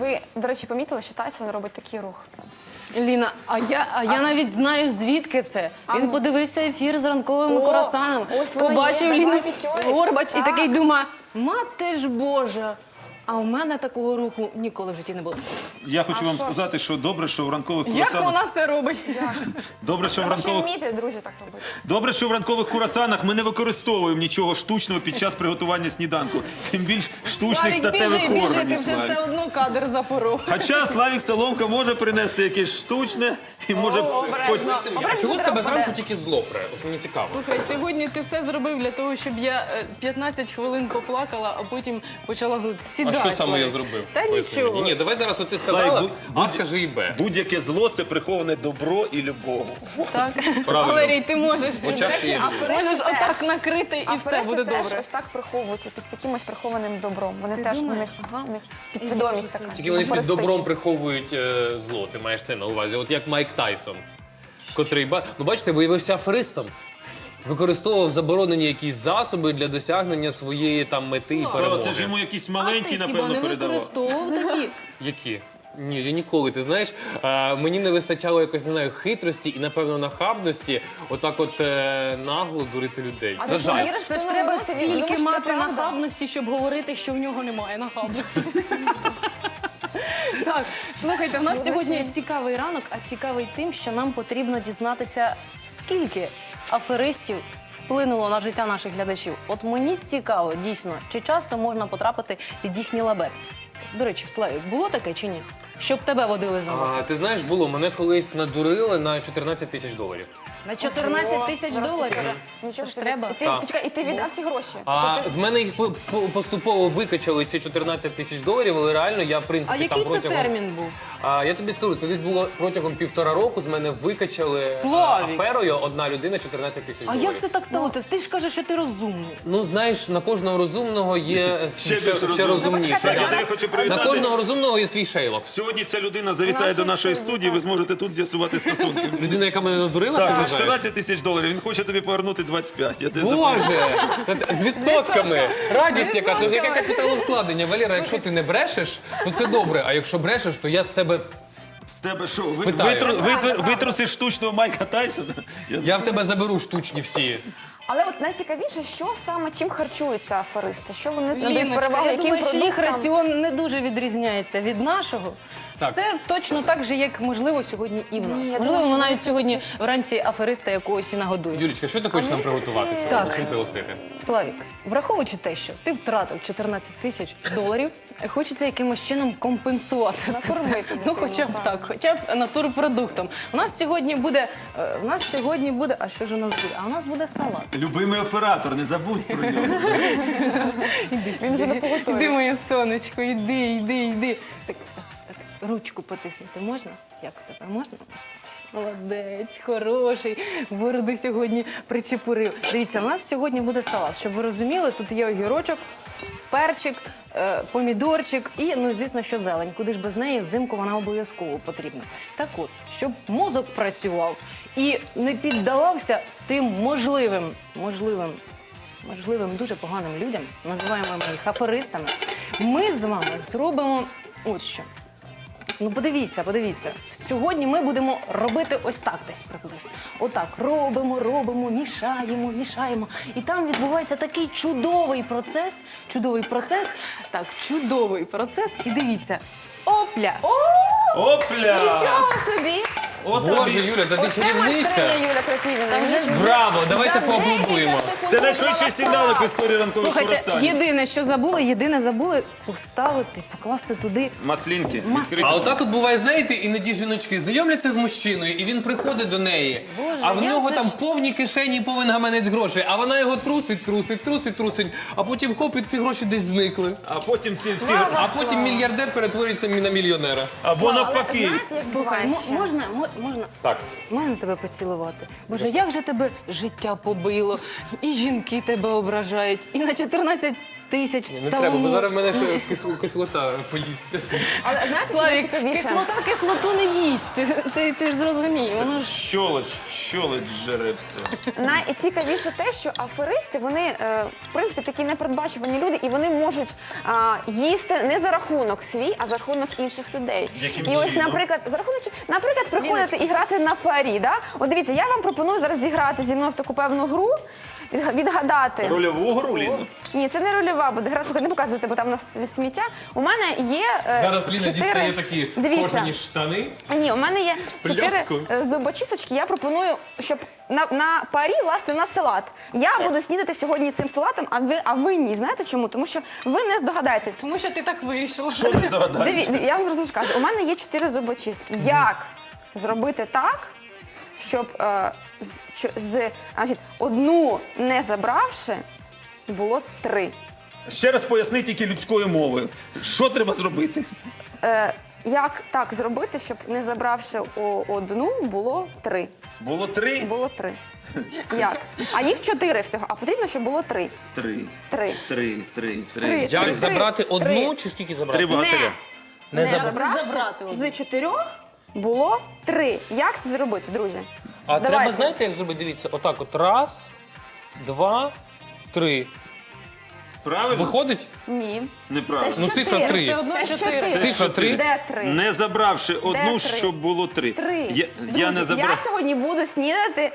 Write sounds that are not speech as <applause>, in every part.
Ви, до речі, помітили, що Тайсон робить такий рух. Ліна, а я, а я навіть знаю, звідки це. Він ну. подивився ефір з ранковими О, курасанами, ось воно побачив є, Ліну давай, п'ятьорик. Горбач і Так. такий думає, мати ж Божа. А у мене такого руху ніколи в житті не було. Я хочу А вам що ж? сказати, що добре, що в ранкових Як курасанах... вона це робить? Добре, що в ще ранкових... вміти, друзі, так робити. Добре, що в ранкових курасанах ми не використовуємо нічого штучного під час приготування сніданку. Тим більш штучних Славік, статевих біжи, біжи, ти органів. вже Славік. все одно кадр запоров. Хоча Славік Соломка може принести якесь штучне і може хоч... А чого з тебе зранку тільки зло пре? От мені цікаво. Слухай, сьогодні ти все зробив для того, щоб я е, 15 хвилин поплакала, а потім почала з- сідай. Що саме я зробив? Та Поясни нічого. мені. Ні, давай зараз от ти сказала, будь- а будь- скажи і Б. Будь-яке зло це приховане добро і любов. Так. Правильно. Валерій, ти можеш. І, до речі, аферисти Можеш теж. отак накрити і все буде теж добре. ось так приховуються під якимось прихованим добром. Вони теж у них, ага, у них підсвідомість така. Тільки вони під добром приховують е, зло. Ти маєш це на увазі. От як Майк Тайсон, котрий ба- ну бачите, виявився аферистом. Використовував заборонені якісь засоби для досягнення своєї там мети і Це, перемоги. це ж йому якісь А маленькі, ти хіба напевно, не передавав. використовував такі? <laughs> Які? Ні, я ніколи. Ти знаєш, е, мені не вистачало якось не знаю хитрості і напевно нахабності, отак, от е, нагло дурити людей. А Це ти жаль. віриш Це ж треба? Стільки мати правда? нахабності, щоб говорити, що в нього немає нахабності. Так, слухайте, в нас сьогодні цікавий ранок, а цікавий тим, що нам потрібно дізнатися, скільки аферистів вплинуло на життя наших глядачів. От мені цікаво, дійсно, чи часто можна потрапити під їхній лабет. До речі, Славі, було таке чи ні? Щоб тебе водили за А, ти знаєш, було мене колись надурили на 14 тисяч доларів. На 14 тисяч доларів. Нічого ж треба. І ти, Так. почекай, і ти віддав ці гроші? А Тобто з мене їх по- по- поступово викачали ці 14 тисяч доларів, але реально я в А принципі який там це протягом. термін був? А я тобі скажу, це десь було протягом півтора року. З мене викачали а, Славік! аферою одна людина 14 тисяч А доларів. як це так сталося? Ти ж кажеш, що ти розумний. Ну знаєш, на кожного розумного є ще, більш ще, розумний. розумніше. Я хочу На привітати. кожного розумного є свій шейлок. Сьогодні ця людина завітає Нашій до нашої студії, студії, ви зможете тут з'ясувати стосунки. Людина, яка мене надурила, ти? 14 тисяч доларів. Він хоче тобі повернути 25. Я тебе запевняю. Боже, з відсотками. Радість яка, це ж яке капіталовкладення. Валера, якщо ти не брешеш, то це добре. А якщо брешеш, то я з тебе. З тебе що? ви- Спитаю. витру- витру- Витрусиш штучного Майка Тайсона? Я Я в тебе заберу штучні всі. Але от найцікавіше, що саме чим харчуються аферисти? Що вони надають Ліночка, перевагу, я яким думаю, що їх продуктам? раціон не дуже відрізняється від нашого. Так. Все точно так же, як можливо сьогодні і в нас. Ні, я можливо, думаю, ми навіть сьогодні вранці афериста якогось і нагодуємо. Юлічка, що ти хочеш нам приготувати Так. сьогодні? Чим пригостити? Славік, враховуючи те, що ти втратив 14 тисяч доларів, хочеться якимось чином компенсувати все це. Ну, хоча б так. хоча б натурпродуктом. У нас сьогодні буде, е, у нас сьогодні буде, а що ж у нас буде? А у нас буде салат. Любимий оператор, не забудь про нього. <laughs> Він вже не поготовий. Іди, моє сонечко, іди, іди, іди. Так, ручку потиснути можна? Як у тебе можна? Молодець, хороший. Бороду сьогодні причепурив. Дивіться, у нас сьогодні буде салат. Щоб ви розуміли, тут є огірочок, перчик, е, помідорчик і, ну, звісно, що зелень. Куди ж без неї взимку вона обов'язково потрібна. Так от, щоб мозок працював і не піддавався тим можливим, можливим можливим дуже поганим людям, називаємо ми їх аферистами, ми з вами зробимо от що. Ну, подивіться, подивіться. Сьогодні ми будемо робити ось так десь приблизно. Отак робимо, робимо, мішаємо, мішаємо. І там відбувається такий чудовий процес. Чудовий процес. Так, чудовий процес. І дивіться. Опля! Опля! Нічого собі! От Боже, Юля, та ти чарівниця. Юля Крапівіна. Браво, давайте поаплодуємо. Це найшвидший сигнал в історії ранкових Слухайте, курасанів. єдине, що забули, єдине забули поставити, покласти туди. Маслінки. Мас- відкриті. А отак от буває, знаєте, іноді жіночки знайомляться з мужчиною, і він приходить до неї. Боже, а в як нього же там ж- повні кишені, і повен гаманець грошей, а вона його трусить, трусить, трусить, трусить, а потім хоп, і ці гроші десь зникли. А потім ці всі... А потім мільярдер перетворюється на мільйонера. Або навпаки. знаєте, як Слухай, мо- ще? можна, мо- можна, Так. можна тебе поцілувати? Боже, як же тебе життя побило, і жінки тебе ображають, і на 14 тисяч Не треба, бо зараз в мене ще кисло- кислота поїсть. Але знаєте, що Славік, найцікавіше? кислота кислоту не їсть. Ти, ти, ти ж зрозумій. Воно ж Щолоч, щолоч жере все. Найцікавіше те, що аферисти вони е, в принципі такі непередбачувані люди, і вони можуть а, їсти не за рахунок свій, а за рахунок інших людей. Яким і ось, чином? наприклад, за рахунок, наприклад, приходити і грати на парі. Да? От дивіться, я вам пропоную зараз зіграти зі мною в таку певну гру. Відга- Відгадати. Рольову гру, Ліна? Ні, це не рольова буде гра. Слухай, не показуйте, бо там у нас сміття. У мене є е, Зараз Ліна чотири... дістає такі Дивіться. кожані штани. Ні, у мене є чотири Пльотку. е, зубочисточки. Я пропоную, щоб на, на парі власне на салат. Я буду снідати сьогодні цим салатом, а ви, а ви ні. Знаєте чому? Тому що ви не здогадаєтесь. тому, що ти так вирішила. Що не здогадаєш? Диві, я вам зразу скажу, у мене є чотири зубочистки. Як зробити так, щоб е, з, з, значить, одну не забравши, було три. Ще раз поясни тільки людською мовою. Що треба зробити? Е, як так зробити, щоб не забравши о- одну, було три? Було три? Було три. <laughs> Як? А їх чотири всього, а потрібно, щоб було три. Три. Три. Три, три, Три. три. Як Три. забрати Три. одну чи скільки забрати? Три богатиря. Не, Не заб- забравши, забрати одну. з чотирьох було три. Як це зробити, друзі? А Давайте. треба, знаєте, як зробити? Дивіться, отак от раз, два, три. Правильно? Виходить? Ні. Неправильно. Це Ну, цифра чотири. три. Це одно Це ж чотири. чотири. Цифра три. Де три? Не забравши одну, три? щоб було три. Три. Я, Друзі, я не забрав. я сьогодні буду снідати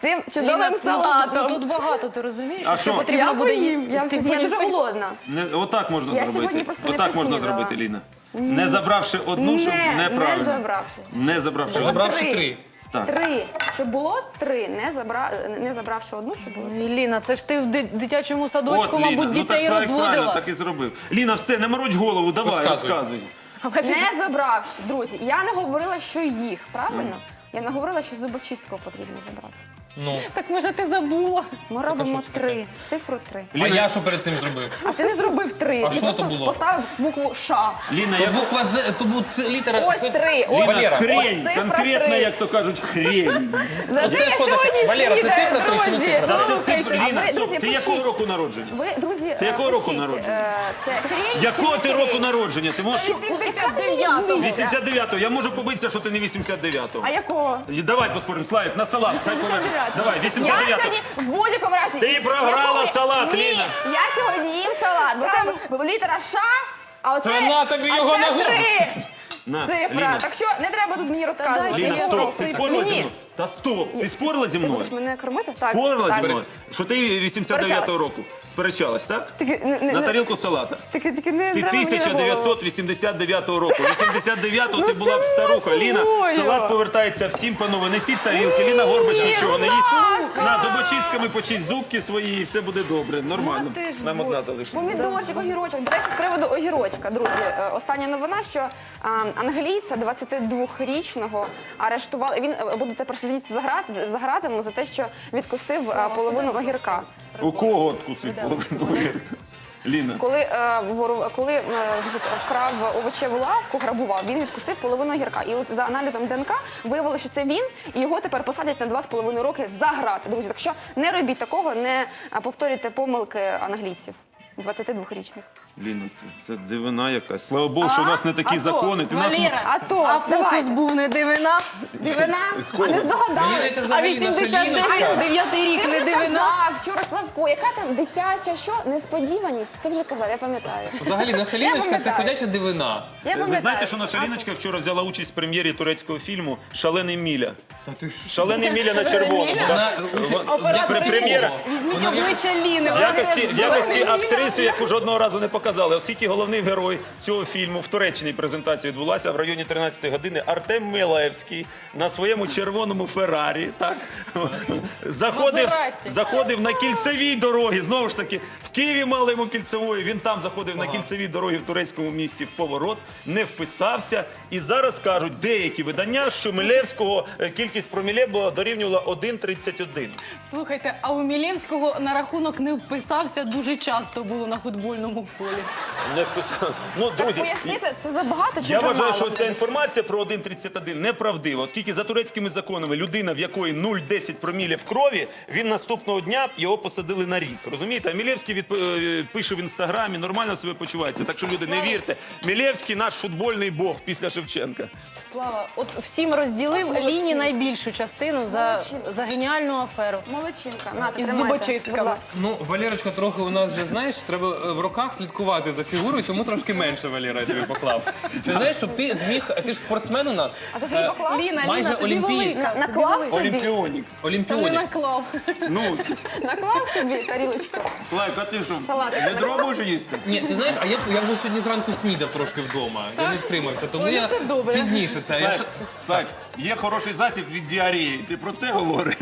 цим чудовим Ліна, ну, салатом. Тут, тут багато, ти розумієш? А що? потрібно я буде поїм. Я, їсти. я дуже голодна. Не, отак можна Я зробити. сьогодні просто не отак можна поснідала. зробити, Ліна. Не забравши одну, щоб Не, неправильно. не забравши. Не забравши. Забравши три. три. Так. Три. Щоб було три, не, забра... не забравши одну, щоб було три. Ліна, це ж ти в ди- дитячому садочку, От, мабуть, Ліна, ну так дітей Славік правильно розводила. так і зробив. Ліна, все, не мороч голову, давай, Розказуй. розказуй. Не забравши, друзі. Я не говорила, що їх, правильно? Я не говорила, що зубочистку потрібно забрати. Ну. Так може ти забула? Ми робимо три, цифру три. А я що перед цим зробив? А ти не зробив три. А Ти що просто то було? Поставив букву Ш. Ліна, То як буква З, то бу- ц- літера. Ось це- три, ось- Валера, хрень, Ось цифра конкретно, три. як то кажуть, хрень. За це це я що таке? сьогодні Валера, це снідаю, цифра три чи не друзі. цифра? Та це Слухайте, цифра, а Ліна, ви, стоп, друзі, ти якого пишіть. року народження? Ви, друзі, Ти якого року пишіть, народження? е, Це хрень Якого ти року народження? Ти можеш... 89-го. 89-го. Я можу побитися, що ти не 89-го. А якого? Давай поспоримо, Славік, на салат. Хай поверне. 89-го. Давай, Я 89-го. сьогодні в будь-якому разі. Ти програла Якого- салат, Ні, Ліна. я сьогодні їм салат, бо це літера Ш, а оце, Та на тобі а його це на голову. три На, цифра. Ліна. Так що не треба тут мені розказувати. Ліна, стоп, ти спорила зі Мені. мною? Та стоп, ти спорила зі мною? Будеш мене кормити? Так. Спорила зі так. мною? Що ти 89-го Сперечалась. року сперечалась, так? Тільки не- не- На не- тарілку салата. Тільки, тільки не Ти треба мені на голову. 1989 року. 89-го ти Ну, була б само старуха. Ліна, салат повертається всім, панове. Несіть тарілки. Ліна Горбач нічого не їсть. ласка. На зубочистками почисть зубки свої і все буде добре. Нормально. Ну, ти ж Нам будь. одна залишиться. Помідорчик, огірочок. До речі, з приводу огірочка, друзі, е, остання новина, що англійця 22-річного арештували. Він е, буде тепер сидіти за грат- за те, що відкусив е, половину огірка. У кого откусить половину огірка? Ліна. Коли е, вору, коли е, значить, вкрав овочеву лавку, грабував, він відкусив половину огірка. І от за аналізом ДНК виявилося, що це він, і його тепер посадять на 2,5 роки за грати. Друзі, так що не робіть такого, не повторюйте помилки англійців 22-річних. Ліна, це дивина якась. Слава Богу, що у нас не такі а то, закони. Ти нас Валера, А то, а фокус був не дивина, Дивина, а не Мені здогадали. а взагалі наша Ліночка. 89 рік Ти не вже дивина. казав вчора, Славко, яка там дитяча, що? Несподіваність. Ти вже казав, я пам'ятаю. Взагалі наша Ліночка це пам'ятаю. ходяча дивина. Я Ви знаєте, що наша Ліночка вчора взяла участь в прем'єрі турецького фільму Шалений Міля. Шалений Міля на червоному. Вона Прем'єра. Візьміть обличчя Ліни. В вона якості, в якості актриси, яку жодного разу не показали, оскільки головний герой цього фільму в Туреччині презентація відбулася в районі 13 години. Артем Милаєвський на своєму червоному Феррарі так заходив, Мазераті. заходив на кільцевій дорогі. Знову ж таки, в Києві мали йому кільцевої. Він там заходив на кільцевій дорогі в турецькому місті в поворот, не вписався. І зараз кажуть деякі видання, що Милевського е, кількість проміле була дорівнювала 1,31. Слухайте, а у Мілєвського на рахунок не вписався дуже часто було на футбольному полі. Не вписав. Ну, друзі, Пояснити, це забагато чи Я вважаю, що ця інформація про 1,31 неправдива, оскільки за турецькими законами людина, в якої 0,10 промілі в крові, він наступного дня його посадили на рік. Розумієте? А Мілєвський відп- е, пише в інстаграмі, нормально себе почувається. Так що люди не вірте. Мілєвський наш футбольний бог після Шевченка. Слава, от всім розділив Молодчинка. лінії найбільшу частину за, Молодчинка. за геніальну аферу. Молодчинка. Нате, Із тримайте, зубочистками. будь ласка. Ну, Валерочка, трохи у нас вже знаєш, треба е, в руках слідкувати за фігурою, тому трошки менше Валера тобі поклав. Ти знаєш, щоб ти зміг, ти ж спортсмен у нас. А ти собі Е, поклав? Ліна, Майже Ліна, тобі олімпієць. велика. На- наклав собі? Олімпіонік. Та не Олімпіонік. наклав. Ну, Наклав собі тарілочку. Слайк, а ти що? Салатик. Відро можеш їсти? Ні, ти знаєш, а я, я вже сьогодні зранку снідав трошки вдома. Я не втримався, тому Ой, я це добре. пізніше це. Я Слайк, ж... Слайк, є хороший засіб від діарії. Ти про це говориш?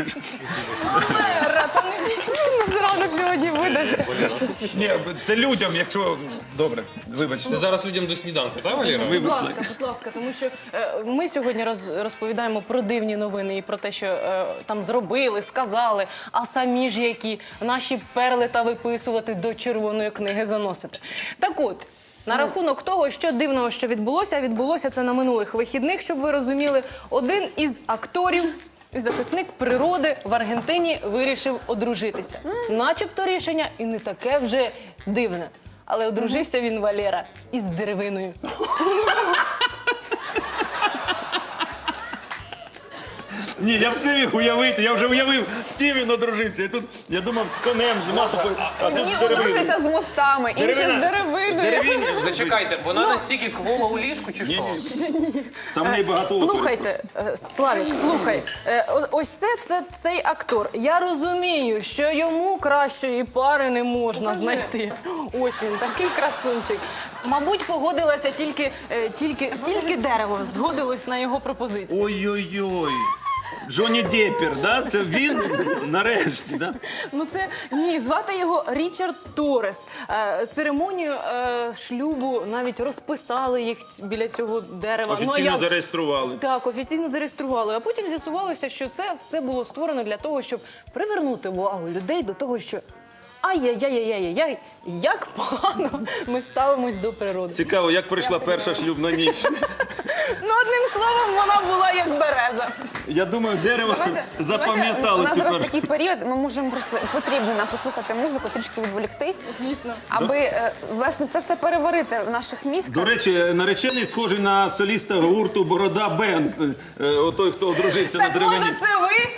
Зранок сьогодні видався. Ні, це людям, якщо... Добре, вибачте. Ти зараз людям до сніданку, так, Валера? Будь ласка, будь ласка, тому що е, ми сьогодні роз, розповідаємо про дивні новини і про те, що е, там зробили, сказали, а самі ж які наші перли та виписувати до червоної книги заносити. Так от. На рахунок того, що дивного, що відбулося, відбулося це на минулих вихідних, щоб ви розуміли, один із акторів і захисник природи в Аргентині вирішив одружитися. Начебто рішення і не таке вже дивне. Але одружився він Валера із деревиною. Ні, я все міг уявити, я вже уявив, з ким він одружився. Я тут, я думав, з конем, з мавпою, а тут Ні, з деревиною. одружується з мостами, інші з Деревина. деревиною. Зачекайте, вона настільки квола у ліжку чи що? Там в неї багато опорів. Слухайте, е, Славік, слухай, е, о- ось це, це цей актор. Я розумію, що йому кращої пари не можна знайти. Ось він, такий красунчик. Мабуть, погодилася тільки, е, тільки, тільки дерево згодилось на його пропозицію. Ой-ой-ой. Джонні Деппер, да? Це він нарешті, да? Ну це ні, звати його Річард Торес. Е, Церемонію е, шлюбу навіть розписали їх ць- біля цього дерева. Ну, Офіційно як- зареєстрували. Так, офіційно зареєстрували. А потім з'ясувалося, що це все було створено для того, щоб привернути увагу людей до того, що ай-яй-яй-яй-яй, як погано ми ставимось до природи. Цікаво, як пройшла перша шлюбна ніч. Ну, одним словом, вона була як береза. Я думаю, дерево запам'ятало У нас зараз такий період, ми можемо просто потрібно нам послухати музику, трішки відволіктись, Звісно. аби е, власне це все переварити в наших мізках. До речі, наречений схожий на соліста гурту Борода Бенд. Е, Отой, хто одружився на Так деревині. може це ви?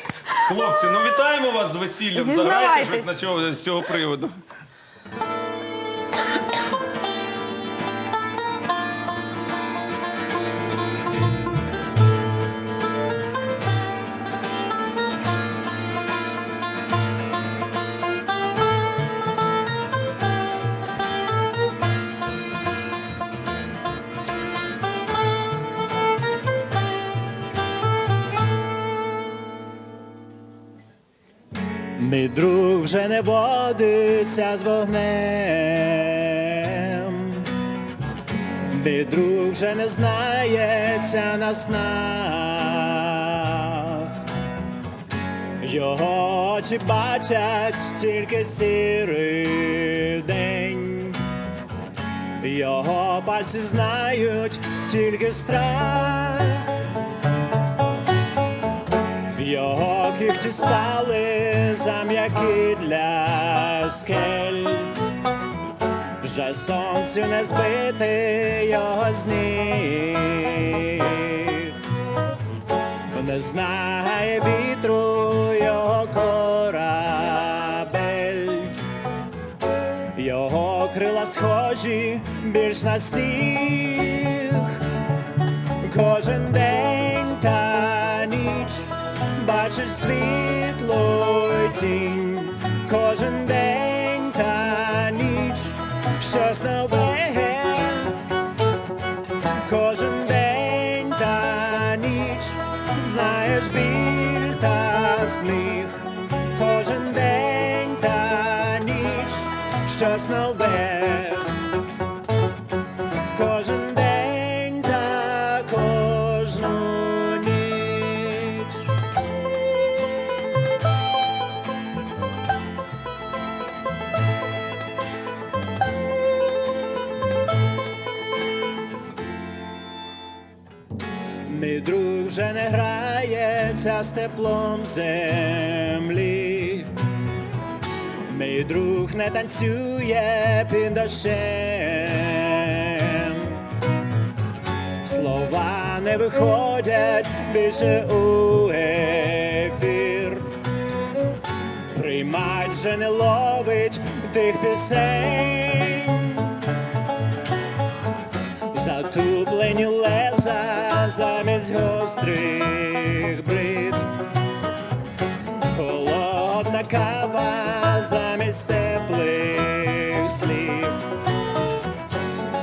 Хлопці, ну вітаємо вас з весіллям. Зізнавайтесь. Заграйте щось на цього, з цього приводу. Мій друг вже не водиться з вогнем, мій друг вже не знається на снах, його очі бачать тільки сірий день, його пальці знають тільки страх. Його стали зам'які для скель, вже сонцю не збити його з ніг, не знає вітру його корабель, його крила схожі більш на сніг. Кожен день бачиш світло й тінь, кожен день та ніч щось нове, кожен день та ніч знаєш біль та сміх, кожен день та ніч щось нове грається з теплом землі. Мій друг не танцює під дощем. Слова не виходять більше у ефір. Приймать вже не ловить тих пісень. Затуплені леза замість гострих кава замість теплих слів.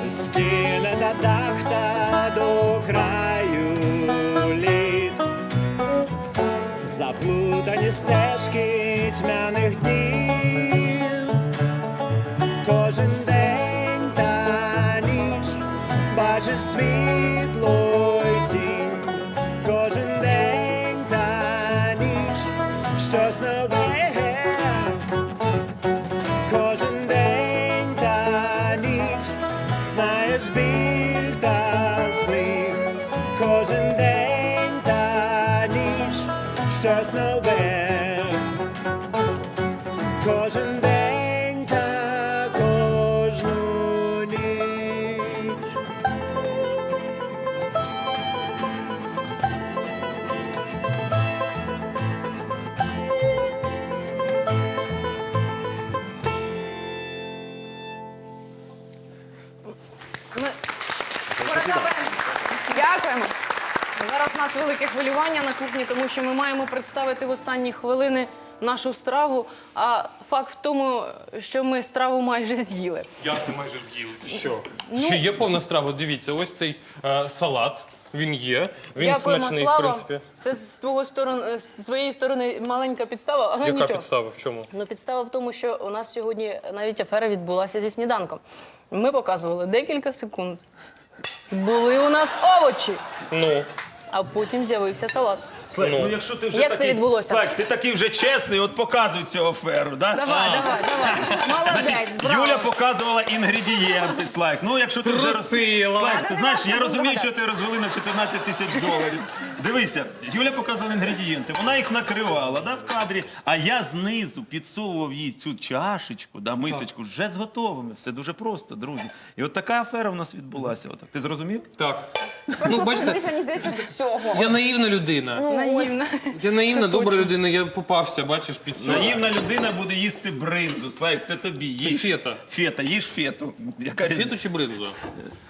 Стіни на дах та до краю літ. Заплутані стежки тьмяних днів. Кожен день та ніч бачиш світло Зараз у нас велике хвилювання на кухні, тому що ми маємо представити в останні хвилини нашу страву. А факт в тому, що ми страву майже з'їли. Я це майже з'їв. Що? Ще є повна страва. Дивіться, ось цей е, салат. Він є. Він Дякуємо, смачний, в принципі. Це з твого сторони, з твоєї сторони маленька підстава, але Яка нічого. підстава? В чому? Ну, підстава в тому, що у нас сьогодні навіть афера відбулася зі сніданком. Ми показували декілька секунд. Були у нас овочі, Ну. А потім з'явився салат. Слайк, ну, Ну. якщо ти вже Як це такий, відбулося? Слайк, ти такий вже чесний, от показуй цю аферу, да? Давай, давай, давай. Молодець, браво. Юля показувала інгредієнти, Слайк. Ну, якщо ти вже роз... Трусила. Слайк, ти знаєш, я розумію, що ти розвели на 14 тисяч доларів. Дивися, Юля показувала інгредієнти. Вона їх накривала да, в кадрі, а я знизу підсовував їй цю чашечку, да, мисочку, вже з готовими. Все дуже просто, друзі. І от така афера в нас відбулася. Отак. Ти зрозумів? Так. Ну, бачите, мені здається, з всього. я наївна людина. Наївна. Я наївна, добра людина, я попався, бачиш, під цю. Наївна людина буде їсти бринзу. Слайк, це тобі. Їж. фета. Фета, їж фету. Яка? Фету чи бринзу?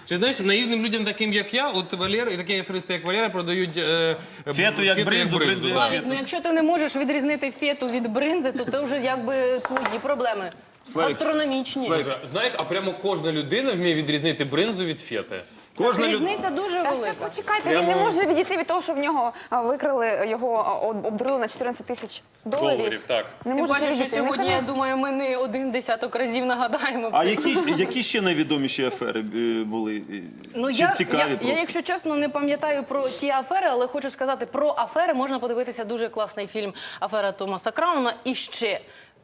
Чи знаєш, наївним людям, таким як я, от Валера і такі аферисти, як Валера, продають е, е, Фету як бринзу, бринзу як Славік, ну якщо ти не можеш відрізнити фету від бринзи, то це вже якби твої проблеми. Астрономічні. Знаєш, а прямо кожна людина вміє відрізнити бринзу від фети. Кожна людина. Різниця дуже Та ще велика. почекайте, він не може відійти від того, що в нього а, викрали його, а, об- обдурили на 14 тисяч доларів. Доларів, так. Не Тим може ще паче, що відійти. сьогодні, Нехай я думаю, ми не один десяток разів нагадаємо. А які, які ще найвідоміші афери е, були? е, Ну, Чи я, цікаві я, я, просто? якщо чесно, не пам'ятаю про ті афери, але хочу сказати, про афери можна подивитися дуже класний фільм Афера Томаса Крауна. І ще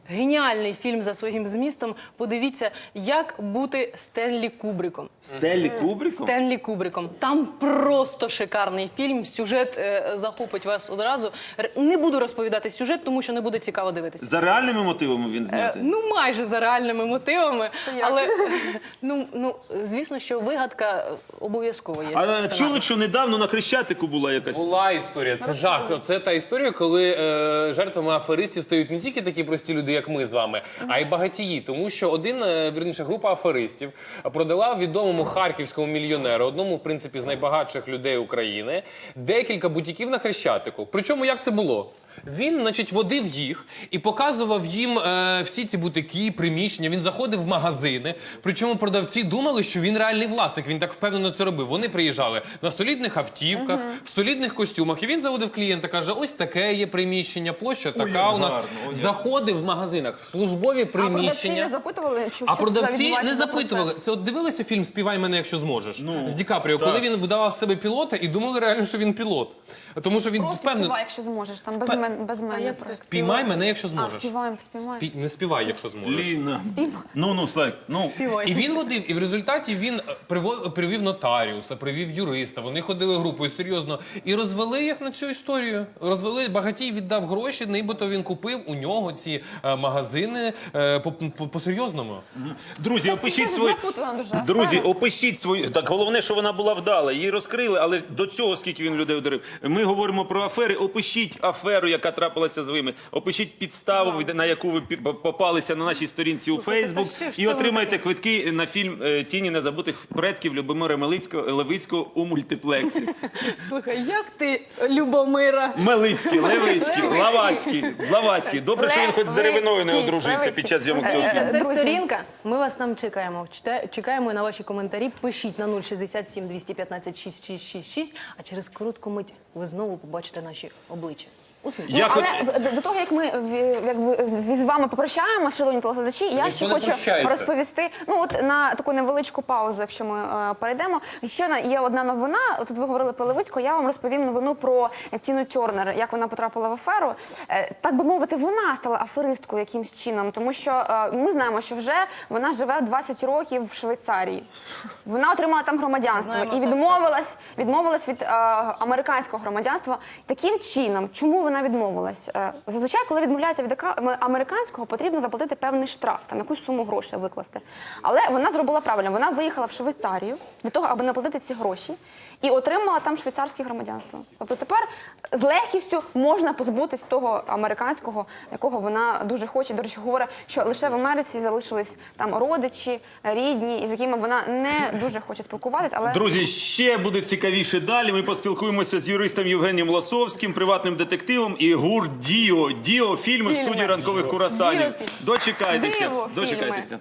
геніальний фільм за своїм змістом. Подивіться, як бути Стенлі Кубриком. Стеллі Кубриком? Стенлі Кубриком. Там просто шикарний фільм. Сюжет е, захопить вас одразу. Р- Не буду розповідати сюжет, тому що не буде цікаво дивитися. За реальними мотивами він Е, знятий? Ну, майже за реальними мотивами. Це як? Але <laughs> ну, ну, звісно, що вигадка е, обов'язково є. А чули, що недавно на Хрещатику була якась? Була історія, це жах. Це та історія, коли е, жертвами аферистів стають не тільки такі прості люди, як ми з вами, а й багатії. Тому що один, е, вірніше, група аферистів продала відомому харківському мільйонеру, одному, в принципі, з найбагатших людей України, декілька бутіків на Хрещатику. Причому як це було? Він, значить, водив їх і показував їм е, всі ці бутики, приміщення. Він заходив в магазини. Причому продавці думали, що він реальний власник. Він так впевнено це робив. Вони приїжджали на солідних автівках, в солідних костюмах. І він заводив клієнта, каже: ось таке є приміщення, площа така як у нас. гарно, як. Заходив в магазинах, в службові А продавці приміщення. не запитували, що А що продавці відбувається не за запитували. процес? Це от дивилися фільм Співай мене, якщо зможеш Ну, з Ді Капріо, так. коли він видавав з себе пілота і думали реально, що він пілот. Тому що він Просто впевнений. співай, якщо зможеш, там без Впе- мен- без мене. просто. Спіймай мене, якщо А, зможеш. співаємо, співаємо. Спі- Не співай, якщо зможеш. Ліна. Ну, ну, Слайк, ну. І він водив, і в результаті він е, приво- привів нотаріуса, привів юриста. Вони ходили групою серйозно і розвели їх на цю історію. Розвели багатій віддав гроші, нібито він купив у нього ці е, магазини е, по- по- по-серйозному. Друзі, опишіть щось свої. запутана дуже Друзі, афера. опишіть свою. Так головне, що вона була вдала. Її розкрили, але до цього скільки він людей ударив. Ми говоримо про афери. Опишіть аферу, яка трапилася з вами. Опишіть підставу, на яку ви попалися на нашій сторінці у Фейсбук, та що ж і це отримайте таке? квитки на фільм е, Тіні незабутих предків Любомира Мелицького Левицького у мультиплексі. <laughs> Слухай, як ти, Любомира? Мелицький, <laughs> Левицький, Лавацький, Лавацький. Добре, що він хоч з деревиною не одружився під час зйомок цього фільму. Це, це Друзі. сторінка. Ми вас там чекаємо. Чита- Чекаємо на ваші коментарі. Пишіть на 067 215 6666, а через коротку мить ви знову побачите наші обличчя. Усміхніть. Я Ну, але до- до того, як ми якби, з вами попрощаємо, шановні телеглядачі, я ще хочу прощається. розповісти. Ну от на таку невеличку паузу, якщо ми е, перейдемо. Ще є одна новина. Тут ви говорили про Левицьку. Я вам розповім новину про Тіну Тернер, як вона потрапила в аферу. Е, Так би мовити, вона стала аферисткою якимсь чином, тому що е, ми знаємо, що вже вона живе 20 років в Швейцарії. Вона отримала там громадянство Знаємо, і відмовилась, відмовилась від е, американського громадянства. Таким чином, чому вона відмовилась? Е, зазвичай, коли відмовляється від американського, потрібно заплатити певний штраф, там якусь суму грошей викласти. Але вона зробила правильно. Вона виїхала в Швейцарію для того, аби не платити ці гроші, і отримала там швейцарське громадянство. Тобто тепер з легкістю можна позбутись того американського, якого вона дуже хоче. До речі, говорить, що лише в Америці залишились там родичі, рідні, із якими вона не дуже хоче спілкуватись, але Друзі, ще буде цікавіше далі. Ми поспілкуємося з юристом Євгенієм Лосовським, приватним детективом і гурт Діо. Діо фільми в студії ранкових курасанів. Дочекайтеся. Диво. Дочекайтеся.